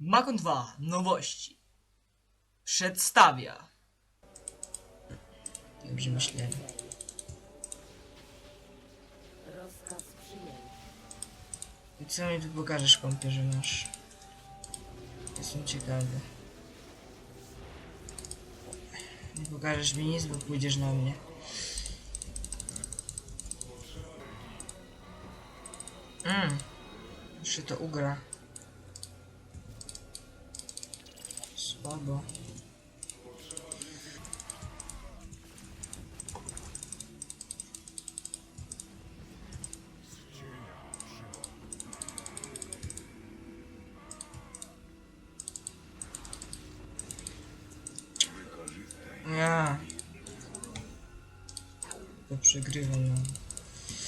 Makon 2 nowości przedstawia. Dobrze myślałem. Rozkaz przyjęty. I co mi tu pokażesz, kompie, że masz? Jestem ciekawy. Nie pokażesz mi nic, bo pójdziesz na mnie. Mmm. Jeszcze to ugra. Słabo. Ja. To przegrywam, no.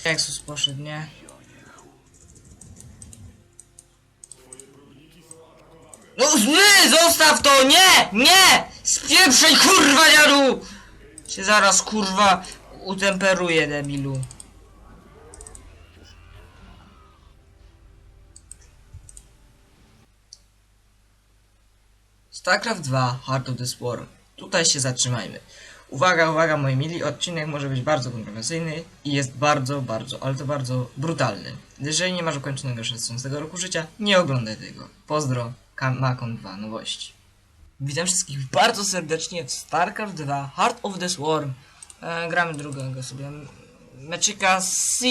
Nexus poszedł, nie? No zły! Zostaw to! Nie! Nie! Spieprzaj, kurwa, dziadu! Się zaraz, kurwa, utemperuje, debilu. StarCraft 2 Heart of the Swarm. Tutaj się zatrzymajmy. Uwaga, uwaga, moi mili, odcinek może być bardzo kontrowersyjny i jest bardzo, bardzo, ale to bardzo brutalny. Jeżeli nie masz ukończonego 16 roku życia, nie oglądaj tego. Pozdro, Kam- Makon 2 nowości. Witam wszystkich bardzo serdecznie w StarCraft 2 Heart of the Swarm. E, gramy drugiego sobie meczyka C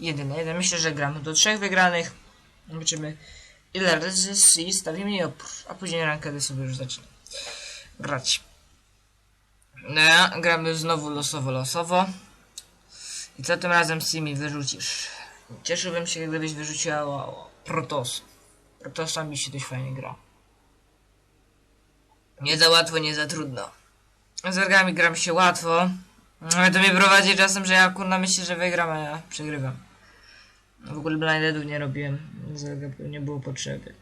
1 na 1. Myślę, że gramy do trzech wygranych. Zobaczymy ile razy C stawimy i opór, a później rankedy sobie już zacznę grać. No, gramy znowu losowo, losowo. I co tym razem C mi wyrzucisz? Cieszyłbym się, gdybyś wyrzuciła Protoss. Protossa mi się dość fajnie gra. Nie za łatwo, nie za trudno. Z wargami gram się łatwo. Ale to mnie prowadzi czasem, że ja kurna myślę, że wygram, a ja przegrywam. W ogóle blindedów nie robiłem, nie było potrzeby.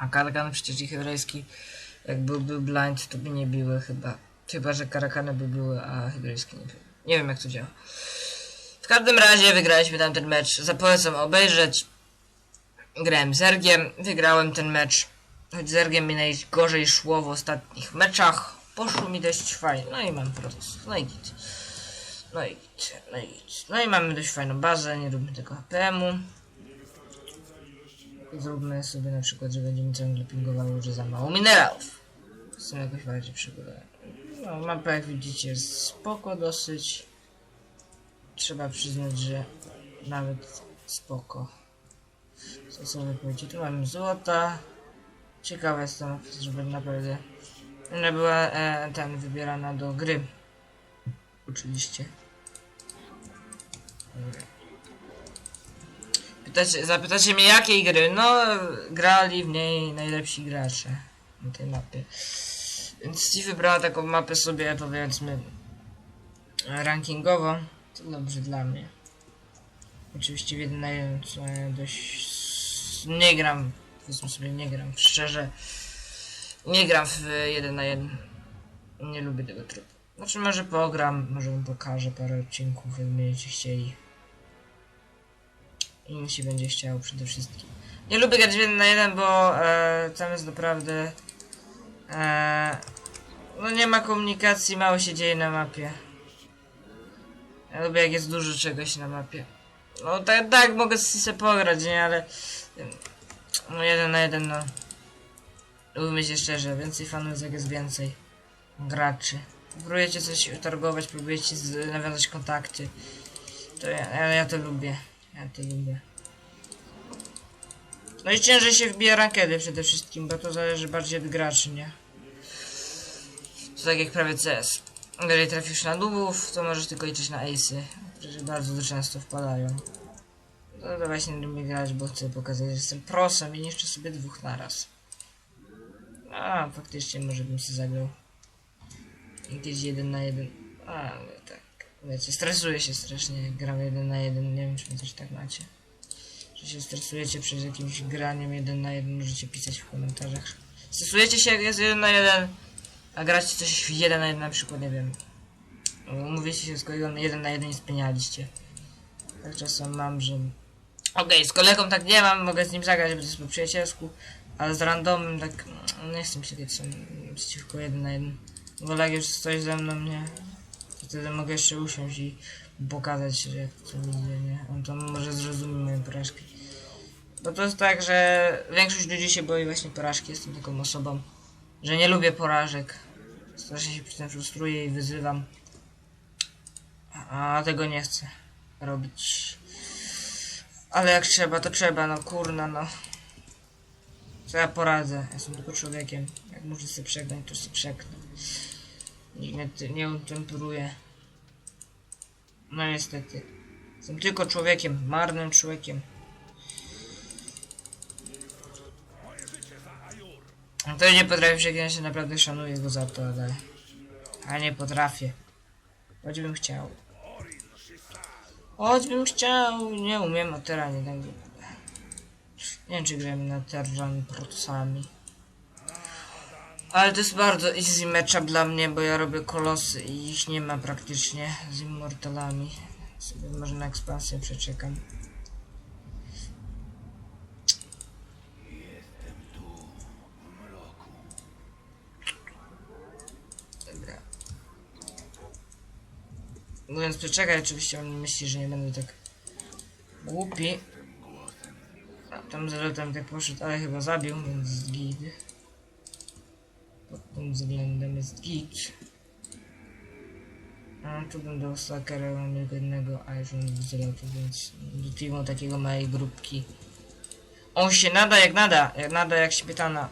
A Karakan przecież i hebrajski, jak byłby blind, to by nie biły chyba. Chyba, że karakany by były, a hebrajskie nie były. Nie wiem jak to działa. W każdym razie wygraliśmy tamten mecz. Zapolecam obejrzeć. Grałem z Zergiem, wygrałem ten mecz. Choć z Zergiem mi najgorzej szło w ostatnich meczach. Poszło mi dość fajnie. No i mam proces. No i git. No i git. No i git. No i mamy dość fajną bazę, nie róbmy tego HPM-u. Zróbmy sobie na przykład, że będziemy ciągle pingowało, że za mało minerałów. Są jakoś bardziej przygotowani. No, mapa jak widzicie jest spoko dosyć. Trzeba przyznać, że nawet spoko. Co sobie powiedzieć, tu mamy złota. Ciekawe jestem, żeby naprawdę ona była e, ten wybierana do gry. Oczywiście. Pytacie, zapytacie mnie jakiej gry? No, grali w niej najlepsi gracze na tej mapie. Więc Steve wybrała taką mapę sobie, powiedzmy, rankingowo. To dobrze dla mnie. Oczywiście w jeden na jeden, co ja dość... Nie gram, powiedzmy sobie, nie gram. Szczerze, nie gram w jeden na jeden. Nie lubię tego trybu. Znaczy może pogram, może wam pokażę parę odcinków, jak będziecie chcieli. I mi się będzie chciało przede wszystkim. Nie lubię grać w jeden na jeden, bo e, tam jest naprawdę... E, no nie ma komunikacji, mało się dzieje na mapie. Ja lubię jak jest dużo czegoś na mapie. No tak, tak mogę sobie pograć, nie, ale... No jeden na jeden, no. Mówmy się szczerze, więcej fanów jak jest więcej graczy. Próbujecie coś targować, próbujecie nawiązać kontakty. To ja, ja, to lubię. Ja to lubię. No i ciężej się wbija rankedy przede wszystkim, bo to zależy bardziej od graczy, nie? To tak jak prawie CS. Jeżeli trafisz na dubów, to możesz tylko liczyć na ace'y, którzy bardzo często wpadają. No to właśnie lubię grać, bo chcę pokazać, że jestem prosem i niszczę sobie dwóch naraz. A, faktycznie może bym się zagrał. Jakieś jeden na jeden. Ale tak, wiecie, stresuję się strasznie, jak gram jeden na jeden. Nie wiem, czy też tak macie. Że się stresujecie przed jakimś graniem jeden na jeden, możecie pisać w komentarzach. Stresujecie się, jak jest jeden na jeden, a gracie coś jeden na jeden, na przykład, nie wiem. Mówicie się z kolegą jeden na jeden i spienialiście. Tak czasem mam, że... Okej, z kolegą tak nie mam, mogę z nim zagrać, to jest po przyjacielsku. Ale z randomem tak no, nie chcę mi się przeciwko jeden na jeden. Wolę jak już coś ze mną, nie? To wtedy mogę jeszcze usiąść i pokazać, że jak mi idzie, nie? On tam może zrozumie moje porażki. Bo to jest tak, że większość ludzi się boi właśnie porażki. Jestem taką osobą, że nie lubię porażek. Strasznie się przy tym frustruję i wyzywam. A tego nie chcę robić. Ale jak trzeba, to trzeba, no kurna, no. Co ja poradzę? Jestem tylko człowiekiem. Jak muszę sobie przegnąć, to sobie przegnę. Nikt mnie ty- nie utemperuje. No niestety. Jestem tylko człowiekiem, marnym człowiekiem. Kto nie potrafi przegnąć, się naprawdę szanuję go za to, ale... A nie potrafię. Choćbym chciał. Choćbym chciał, nie umiem o teranie. Tak... Nie wiem, czy grałem na terran procesami. Ale to jest bardzo easy matchup dla mnie, bo ja robię kolosy i ich nie ma praktycznie z immortalami. Sobie może na ekspansję przeczekam. Dobra. Mówiąc przeczekaj, oczywiście on myśli, że nie będę tak głupi. A tam zalotem tak poszedł, ale chyba zabił, więc git. Pod tym względem jest git. A tu będę stakera, mam tylko jednego, a już on więc do teamu takiego małej grupki. On się nada jak nada, jak nada jak śmietana.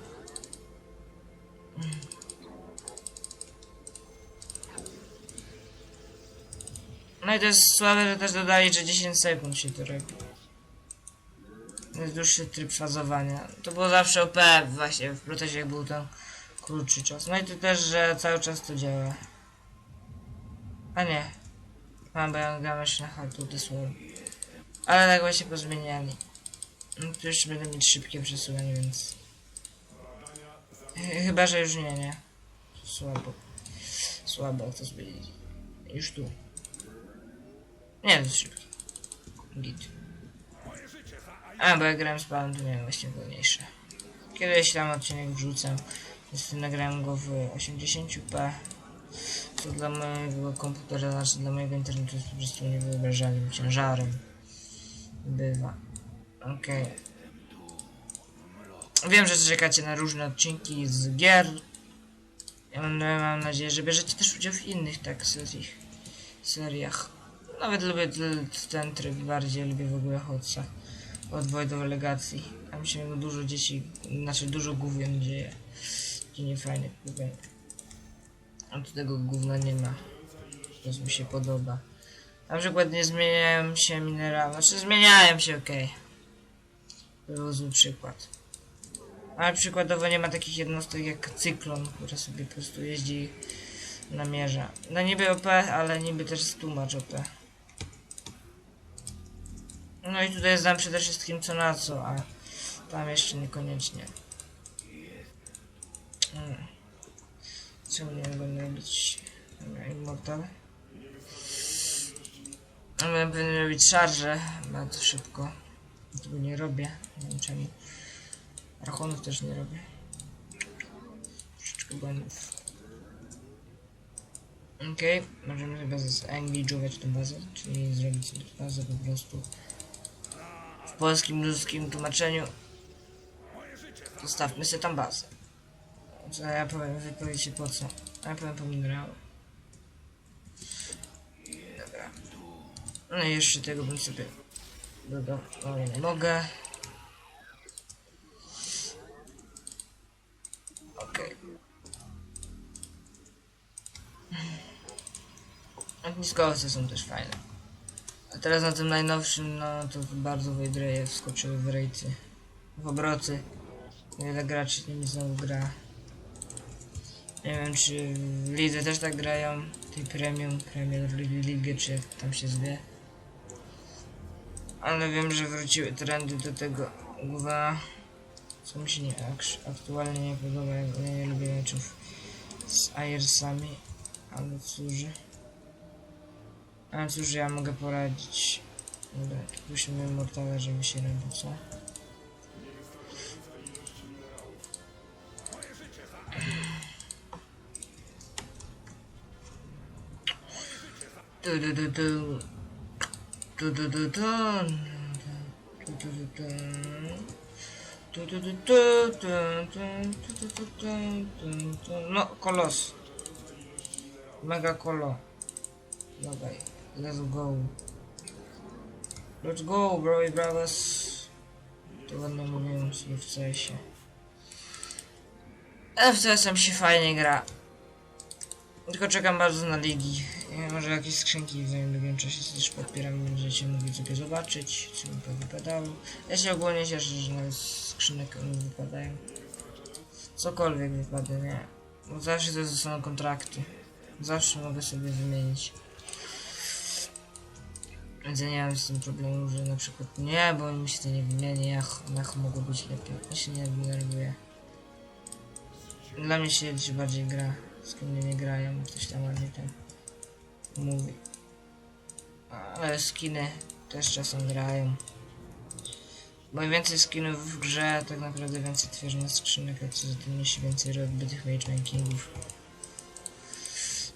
No i to jest słabe, że też dodali, że 10 sekund się to robi. Jest dłuższy tryb fazowania. To było zawsze OP właśnie w protezie jak był to krótszy czas. No i to też, że cały czas to działa. A nie. Mam, jeszcze na the Swarm. Ale tak właśnie pozmieniali. No to jeszcze będę mieć szybkie przesuwanie, więc... Ch- Chyba, że już nie, nie. Słabo. Słabo to zmienili. Już tu. Nie, szybki. Git. A, bo ja grałem z miałem właśnie wolniejsze. Kiedyś tam odcinek wrzucam. Niestety nagrałem go w 80p. Co dla mojego komputera, znaczy dla mojego internetu jest po prostu niewyobrażalnym ciężarem. Bywa. Okej. Wiem, że czekacie na różne odcinki z gier. Ja mam, mam nadzieję, że bierzecie też udział w innych tak serii, seriach. Nawet lubię ten tryb bardziej, lubię w ogóle Hotsa od Void of Legacji. Tam się dużo dzieci, znaczy dużo gówien dzieje. Takie niefajnych gówien. A tu tego gówna nie ma. To mi się podoba. Na przykład nie zmieniają się minerały. Znaczy zmieniają się, okej. To był zły przykład. Ale przykładowo nie ma takich jednostek jak cyklon, która sobie po prostu jeździ namierza. No niby OP, ale niby też jest tłumacz OP. No i tutaj znam przede wszystkim co na co, a tam jeszcze niekoniecznie. Hmm. Czemu nie będę robić Dobra, Immortal? No, Będę robić szarże bardzo szybko. Tego nie robię, nie wiem czemu. Rachunków też nie robię. Troszeczkę błędów. Okej, możemy sobie zangage'ować tę bazę, czyli zrobić bazę po prostu w polskim ludzkim tłumaczeniu. Zostawmy sobie tam bazę. Co ja powiem, wypowiedź się po co? A ja powiem po minerały. Dobra. No i jeszcze tego bym sobie dodał. O, nie mogę. Okej. Ogniskowce są też fajne. A teraz na tym najnowszym, no to bardzo Wajdreje wskoczyły w rejty. W obroty. Wiele graczy nimi znowu gra. Nie wiem czy w lidze też tak grają. Tej premium, premier ligę czy jak tam się zwie. Ale wiem, że wróciły trendy do tego głowa. Co mi się nie, ak- aktualnie nie podoba. Ja nie lubię meczów z Ayersami. Ale cóż. Ale cóż, ja mogę poradzić. Dobra, musimy mortale, żeby się robił, co? Du du du du. Du du du du. Du du du du. Du du du du du du du du du du du No, kolos. Mega kolo. Dawaj let's go. Let's go, bro i bravas. To ładno mówiłem sobie w CS-ie. FCS-em się fajnie gra. Tylko czekam bardzo na ligi. Może jakieś skrzynki w niedługim czasie też podpieram, będziecie mogli sobie zobaczyć, co mi to wypadało. Ja się ogólnie cieszę, że nawet skrzynek mi wypadają. Cokolwiek wypada, nie? Bo zawsze to są kontrakty. Zawsze mogę sobie wymienić. Więc ja nie mam z tym problemu, że na przykład nie, bo mi się to nie wymieni, ach, ach mogło być lepiej. Ja się nie denerwuję. Dla mnie się liczy bardziej gra, z kim nie grają, ktoś tam ładnie tam mówi. Ale skiny też czasem grają. Bo im więcej skinów w grze, tak naprawdę więcej tworzone skrzynek, a co za tym niesie więcej odbytych matchmakingów.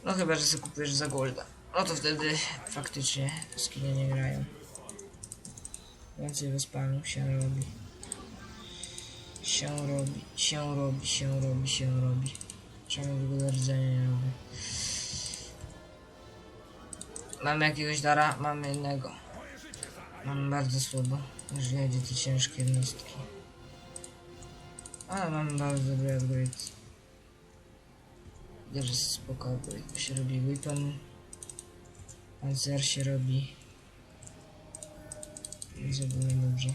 No chyba, że sobie kupujesz za golda. No to wtedy faktycznie skiny nie grają. Więcej wyspanu się robi. Się robi, się robi, się robi, się robi. Czemu ogóle rdzenia nie robię? Mamy jakiegoś dara? Mamy jednego. Mamy bardzo słabo, jeżeli chodzi o te ciężkie jednostki. Ale mamy bardzo dobry upgrade. Też jest spoko upgrade, bo się robi weapon. Pancer się robi. Ogólnie dobrze.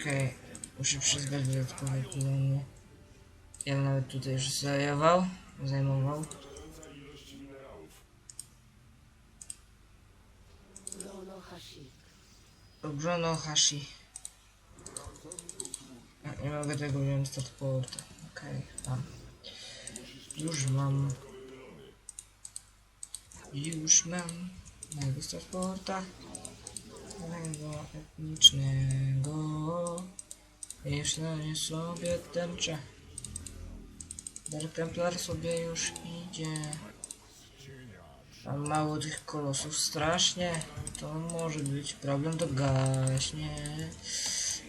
Okej, muszę przyzwać dodatkowe pylony. Ja bym nawet tutaj już zajmował, zajmował. Rono Hashik. Obrono Hashi. Nie mogę tego wziąć z transporta. Okej, mam. Już mam. Już mam. Mojego transporta. Mojego etnicznego. Nie sobie tęczę. Dark Templar sobie już idzie. Mam mało tych kolosów strasznie. To może być problem, to gaśnie.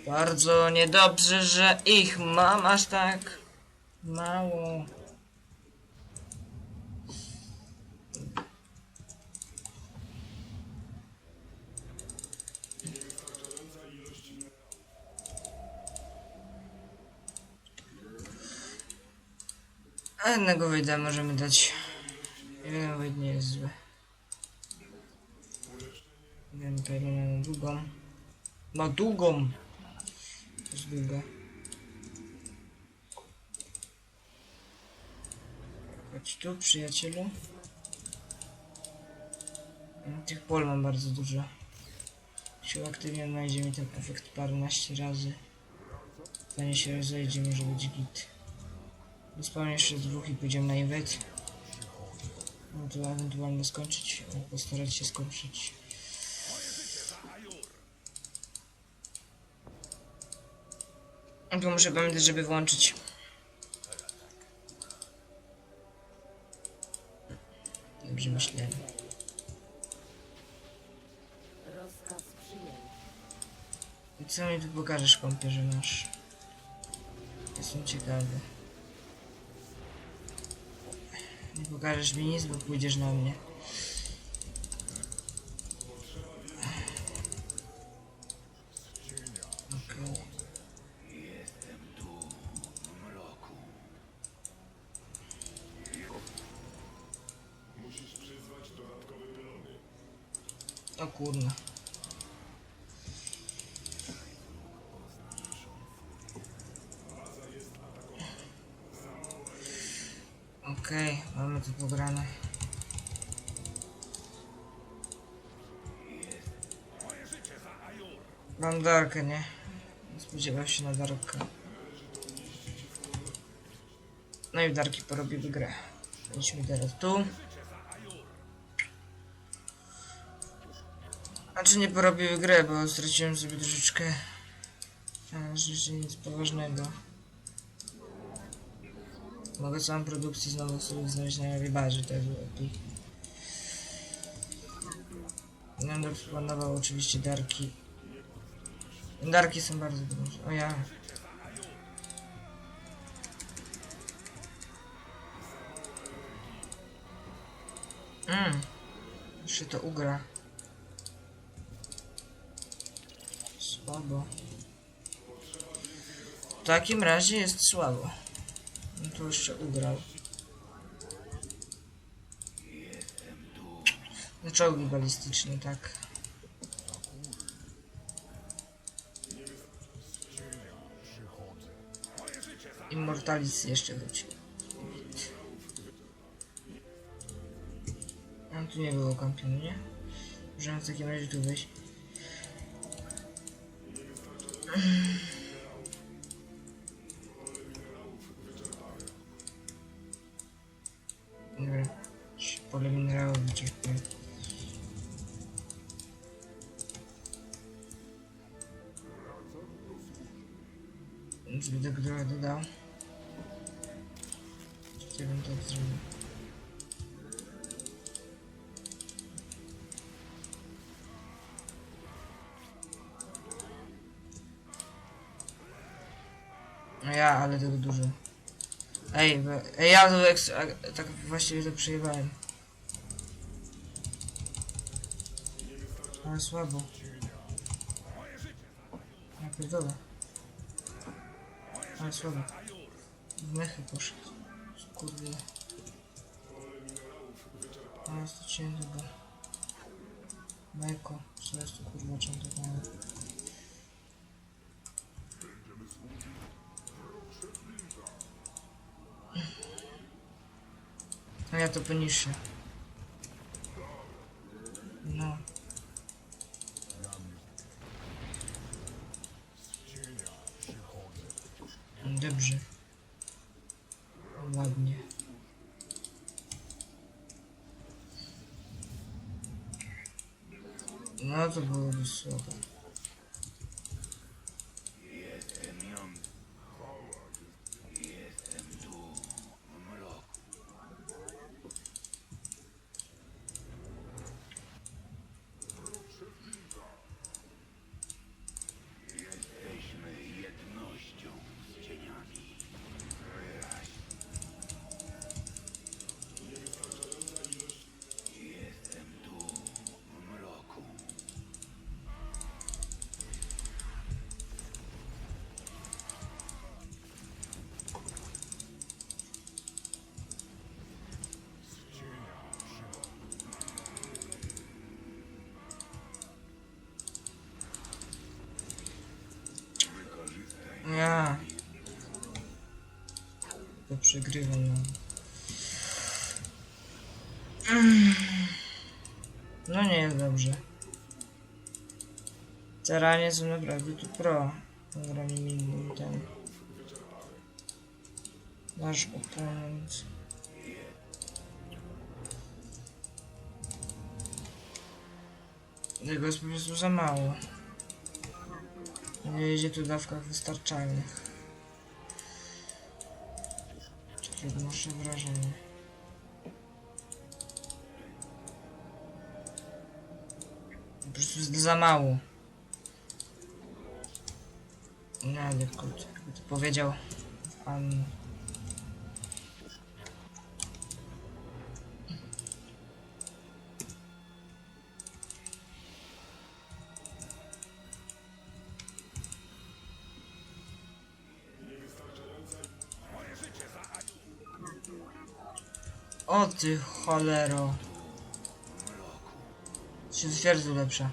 Bardzo niedobrze, że ich mam aż tak mało. A jednego wejda możemy dać. Jeden wejd nie jest zły. Jeden pewnie na długą. Na długą! To jest długa. Chodź tu, przyjacielu. Tych pol mam bardzo dużo. Siła aktywnie znajdzie mi ten efekt paręnaście razy. Zanim się rozejdzie, może być git. Wyspałem jeszcze dwóch i pójdziemy na inwade. No to ewentualnie skończyć, postarać się skończyć. Tylko muszę pamiętać, żeby włączyć. Dobrze myślałem. Co mi tu pokażesz, kompie, że masz? Jestem ciekawy. Покажешь мне низ, будешь на мне. Okej, mamy to pograne. Mam darkę, nie? Spodziewał się na darkę. No i w darki porobiły grę. Idźmy teraz tu. Znaczy nie porobiły grę, bo straciłem sobie troszeczkę. Ale rzeczy nic poważnego. Mogę całą produkcję znowu sobie znaleźć na to jest lepiej. Będę planował oczywiście darki. Darki są bardzo duże. O ja. Mmm. Jeszcze to ugra. Słabo. W takim razie jest słabo. No to jeszcze ugrał. No czołgi balistyczne, tak. Immortalis jeszcze wrócił. A tu nie było kampionu, nie? Możemy w takim razie tu wyjść. Pole minerałów wyczerpuję. Zbytek trochę dodał. Ja bym tak zrobił. No ja, ale tego dużo. Ej, ja to tak właściwie to. Ale słabo. Ja pierdolę. Ale słabo. W mechy poszedł. Kurde. A jest to cięty, bo... Meko. Co jest to kurwa cięte? No ja to poniższe. No. Dobrze. Ładnie. No to byłoby słabo. Ja. To przegrywam no. Mm. No nie jest dobrze. Teranie są naprawdę tu pro. Grami innym ten. Nasz oponent. Tego jest po prostu za mało. Nie jedzie tu dawkach wystarczalnych. Takie odnoszę wrażenie. Po prostu jest za mało. Nie, nie, kurde, jakby to powiedział pan... O ty cholero. Się twierdzy lepsza.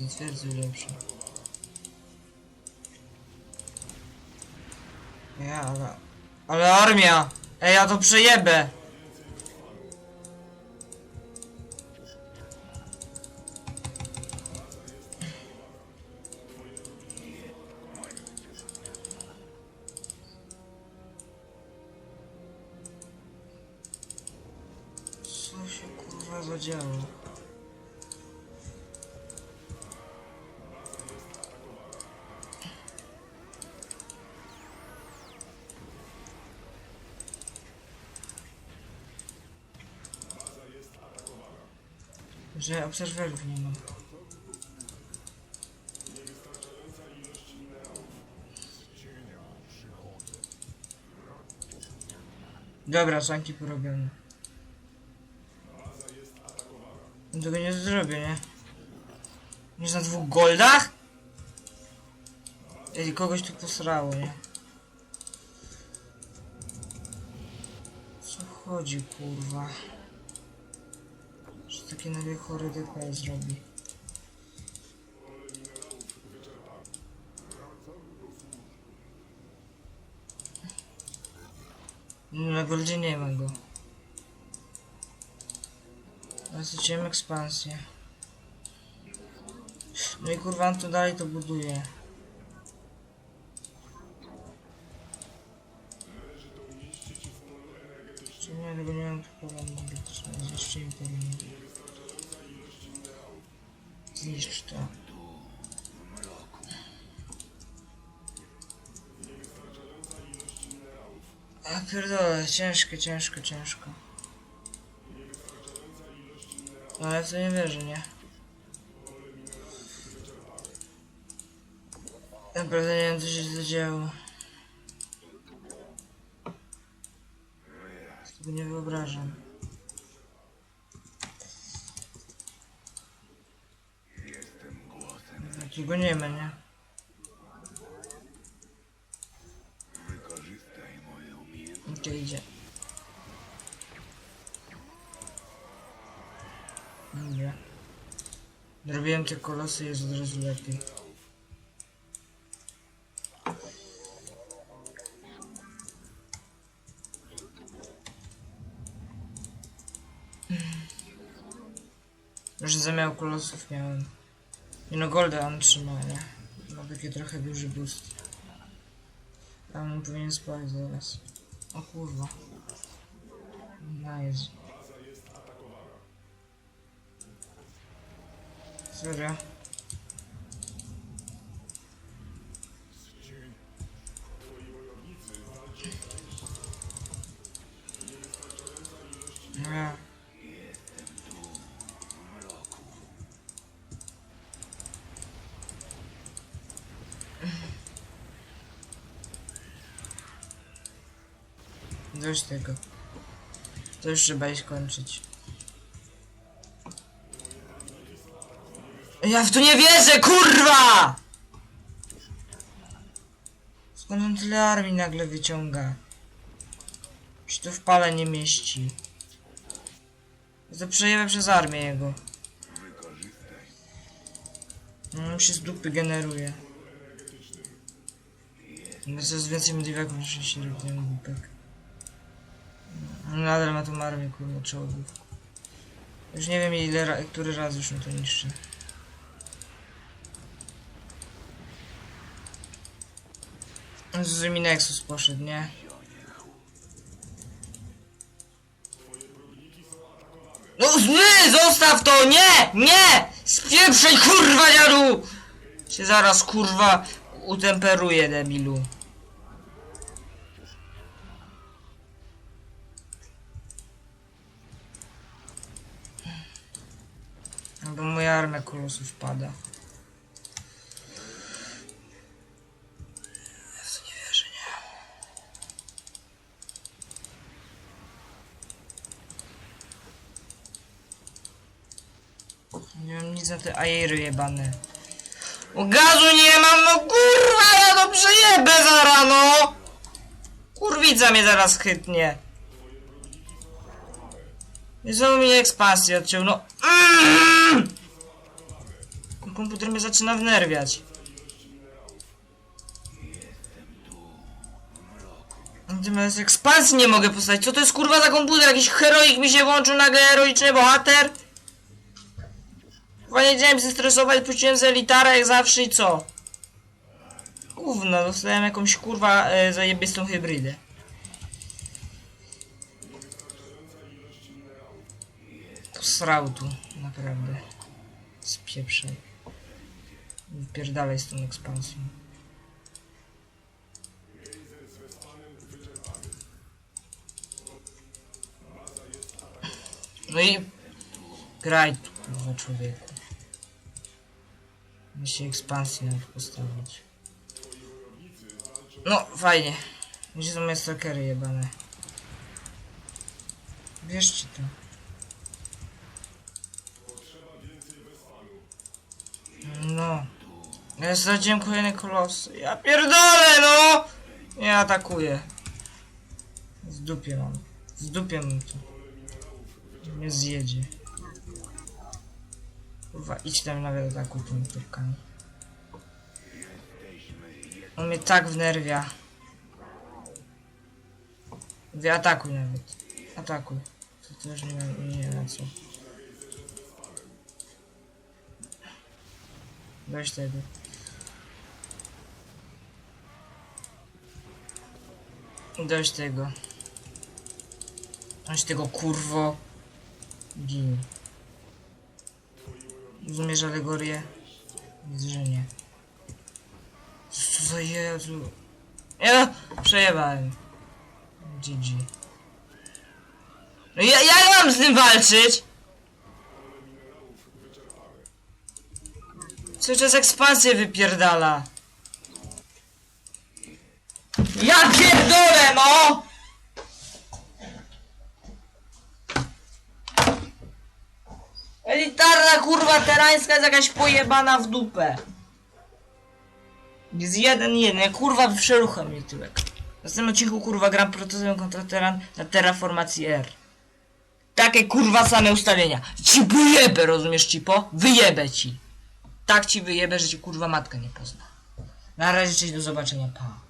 Się twierdzy lepsza. Ja, ale... Ale armia! Ej, ja to przejebę! Że obserwerów nie mam. Dobra, sanki porobione. Tego nie zrobię, nie? Nie na dwóch goldach? Ej, kogoś tu posrało, nie? Co chodzi, kurwa? Nagle chory DPS zrobi. No, Na goldzie nie ma go. Zasadziłem ekspansję. No i kurwa on to dalej to buduje. Czy nie, tego nie mam tu pola energetycznego. Zniszczyli tego nie. Zniszcz to. A pierdolę, ciężko, ciężko, ciężko. Ale w to nie wierzę, nie? Naprawdę nie wiem co się zadziało. Sobie nie wyobrażam. Takiego nie ma, nie? Gdzie idzie? Dobra. Zrobiłem te kolosy, jest od razu lepiej. Już zamiał kolosów miałem. Nie no, Golda on trzyma, nie? Ma taki trochę duży boost. A on powinien spać zaraz. O kurwa. Nice. Serio? Nie. Dość tego. To już trzeba iść kończyć. Ja w to nie wierzę, kurwa! Skąd on tyle armii nagle wyciąga? Się to w pale nie mieści. To przez armię jego. No, on się z dupy generuje. No coraz więcej mediewaków niż się robi głupek. Nadal ma tą armię, kurwa, czołgów. Już nie wiem ile, który raz już mi to niszczy. Z mi Nexus poszedł, nie? No nie, zostaw to, nie, nie! Spieprzej, kurwa, dziadu! Się zaraz, kurwa, utemperuje, debilu. Bo moja armia kolosów pada. Nie mam nic na te ajery jebane. O gazu nie mam, no kurwa, ja to przejebę za rano! Kurwica mnie zaraz chytnie. I znowu mi ekspansję odciął, no. Mm! Komputer mnie zaczyna wnerwiać. Natomiast ekspansji nie mogę postawić. Co to jest kurwa za komputer? Jakiś heroik mi się włączył, nagle heroiczny bohater? Chyba nie chciałem się stresować, puściłem z elitara jak zawsze i co? Gówno, dostałem jakąś kurwa e, zajebistą hybrydę. Srał tu, naprawdę. Spieprzaj. Wypierdalaj z tą ekspansją. No i... Graj tu, kurwa człowieku. Musi ekspansję nawet postawić. No, fajnie. Gdzie są moje stalkery jebane? Bierzcie to. No. Ja straciłem kolejne kolosy. Ja pierdolę, no! Nie atakuję. Z dupie mam. Z dupie mam to. Nie zjedzie. Kurwa, idź tam nawet atakuj tymi turkami. On mnie tak wnerwia. Mówię, atakuj nawet. Atakuj. To też nie, ma- nie na co. Weź tego. Dość tego. Dość tego kurwo. Gin. Rozumiesz alegorię? Widzę, że nie. Co za Jezu. Ja przejebałem. GG. No ja, ja mam z tym walczyć! Cały czas ekspansję wypierdala. Ja pierdolę, no! Elitarna kurwa terańska jest jakaś pojebana w dupę. Jest jeden jeden, kurwa przerucha mnie tyłek. W następnym odcinku kurwa gram prototypem kontra teran na terraformacji R. Takie kurwa same ustawienia. Ci wyjebę, rozumiesz cipo? Wyjebę ci. Tak ci wyjebę, że ci kurwa matka nie pozna. Na razie cześć, do zobaczenia, pa.